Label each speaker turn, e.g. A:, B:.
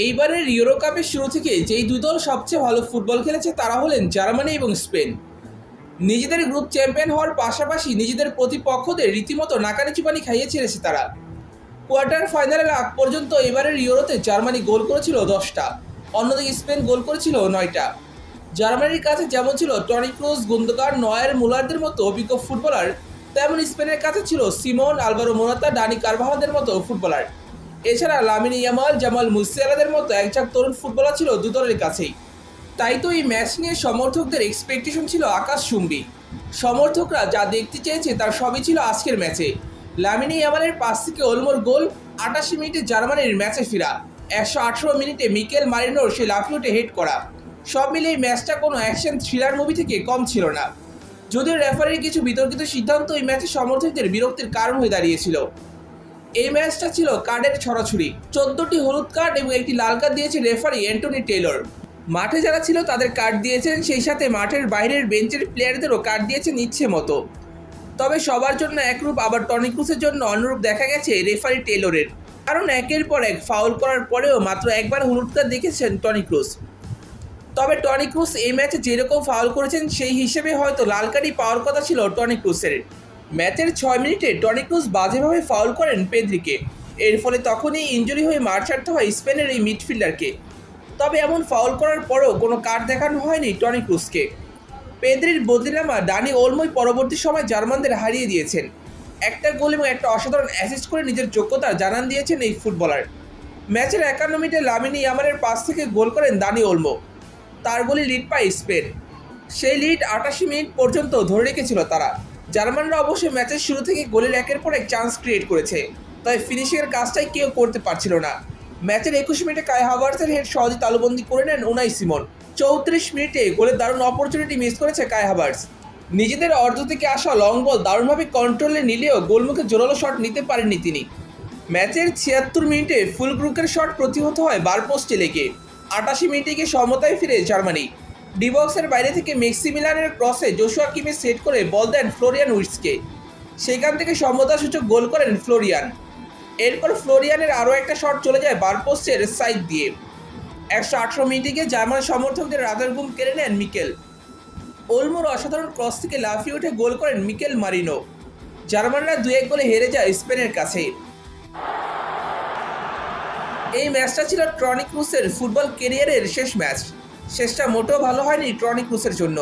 A: এইবারের ইউরো কাপের শুরু থেকে যেই দুই দল সবচেয়ে ভালো ফুটবল খেলেছে তারা হলেন জার্মানি এবং স্পেন। নিজেদের গ্রুপ চ্যাম্পিয়ন হওয়ার পাশাপাশি নিজেদের প্রতিপক্ষদের রীতিমতো নাকানি চুপানি খাইয়ে ছেড়েছে তারা। কোয়ার্টার ফাইনালের আগ পর্যন্ত এবারের ইউরোতে জার্মানি গোল করেছিল দশটা, অন্যদিকে স্পেন গোল করেছিল নয়টা। জার্মানির কাছে যেমন ছিল টনি ক্রুজ গুন্দকার নয়ের মুলারদের মতো অভিজ্ঞ ফুটবলার তেমন স্পেনের কাছে ছিল সিমন আলবারো মোরাতা ডানি কারভাহাদের মতো ফুটবলার এছাড়া লামিনি ইয়ামাল, জামাল মুসিয়ালাদের মতো একঝাক তরুণ ফুটবলার ছিল দু দলের কাছেই। তাই তো এই ম্যাচ নিয়ে সমর্থকদের এক্সপেকটেশন ছিল আকাশ চুম্বি সমর্থকরা যা দেখতে চেয়েছে তার সবই ছিল আজকের ম্যাচে। লামিনি ইয়ামালের পাস থেকে ওলমোর গোল, আটাশি মিনিটে জার্মানির ম্যাচে ফেরা। একশো আঠেরো মিনিটে মিকেল মারিনোর সে লাফিউটে হেড করা। সব মিলে এই ম্যাচটা কোনো অ্যাকশন থ্রিলার মুভি থেকে কম ছিল না। যদিও রেফারির কিছু বিতর্কিত সিদ্ধান্ত এই ম্যাচে সমর্থকদের বিরক্তির কারণ হয়ে দাঁড়িয়েছিল। এই ম্যাচটা ছিল কার্ডের ছড়াছড়ি। চোদ্দটি হলুদ কার্ড এবং একটি লাল কার্ড দিয়েছে রেফারি অ্যান্টনি টেইলর মাঠে যারা ছিল তাদের কার্ড দিয়েছেন, সেই সাথে মাঠের বাইরের বেঞ্চের প্লেয়ারদেরও কার্ড দিয়েছেন ইচ্ছে মতো। তবে সবার জন্য একরূপ আবার টনি ক্রুসের জন্য অনুরূপ দেখা গেছে রেফারি টেইলরের কারণ একের পর এক ফাউল করার পরেও মাত্র একবার হলুদ কার্ড দেখেছেন টনি ক্রুস। তবে টনিক্রুস এই ম্যাচে যেরকম ফাউল করেছেন, সেই হিসেবে হয়তো লাল কার্ডই পাওয়ার কথা ছিল টনি ক্রুসের। ম্যাচের ছয় মিনিটে টনি ক্রুস বাজেভাবে ফাউল করেন পেদ্রিকে। এর ফলে তখনই ইঞ্জুরি হয়ে মার ছাড়তে হয় স্পেনের এই মিডফিল্ডারকে। তবে এমন ফাউল করার পরও কোনো কার্ড দেখানো হয়নি টনি ক্রুসকে পেদ্রির বদলিনামা ডানি ওলমই পরবর্তী সময় জার্মানদের হারিয়ে দিয়েছেন। একটা গোল এবং একটা অসাধারণ অ্যাসিস্ট করে নিজের যোগ্যতা জানান দিয়েছেন এই ফুটবলার। ম্যাচের একান্ন মিনিটে লামিনি ইয়ামারের পাশ থেকে গোল করেন দানি ওলমো। তার গোলে লিড পায় স্পেন। সেই লিড আটাশি মিনিট পর্যন্ত ধরে রেখেছিল তারা। জার্মানরা অবশ্যই ম্যাচের শুরু থেকে গোলের একের পর এক চান্স ক্রিয়েট করেছে। তাই ফিনিশিংয়ের কাজটাই কেউ করতে পারছিল না। ম্যাচের একুশ মিনিটে কায় হাভার্সের হেড সহজে তালুবন্দি করে নেন উনাই সিমন চৌত্রিশ মিনিটে গোলের দারুণ অপরচুনিটি মিস করেছে কায় হাভার্স নিজেদের অর্ধ থেকে আসা লং বল দারুণভাবে কন্ট্রোলে নিলেও গোলমুখে জোরালো শট নিতে পারেননি তিনি। ম্যাচের ছিয়াত্তর মিনিটে ফুল ফুলব্রুকের শট প্রতিহত হয় বার পোস্টে লেগে। আটাশি মিনিটে গিয়ে সমতায় ফিরে জার্মানি। ডিবক্সের বাইরে থেকে মেক্সি মিলানের ক্রসে জোশুয়া কিমে সেট করে বল দেন ফ্লোরিয়ান উইটসকে সেখান থেকে সমতাসূচক গোল করেন ফ্লোরিয়ান। এরপর ফ্লোরিয়ানের আরও একটা শট চলে যায় বারপোস্টের সাইড দিয়ে। একশো আঠারো মিনিটে গিয়ে জার্মান সমর্থকদের রাতের ঘুম কেড়ে নেন মিকেল। ওলমোর অসাধারণ ক্রস থেকে লাফিয়ে উঠে গোল করেন মিকেল মারিনো। জার্মানরা দু এক গোলে হেরে যায় স্পেনের কাছে। এই ম্যাচটা ছিল ট্রনিক ক্রুসের ফুটবল কেরিয়ারের শেষ ম্যাচ। শেষটা মোটেও ভালো হয়নি ট্রনিক মুসের জন্য।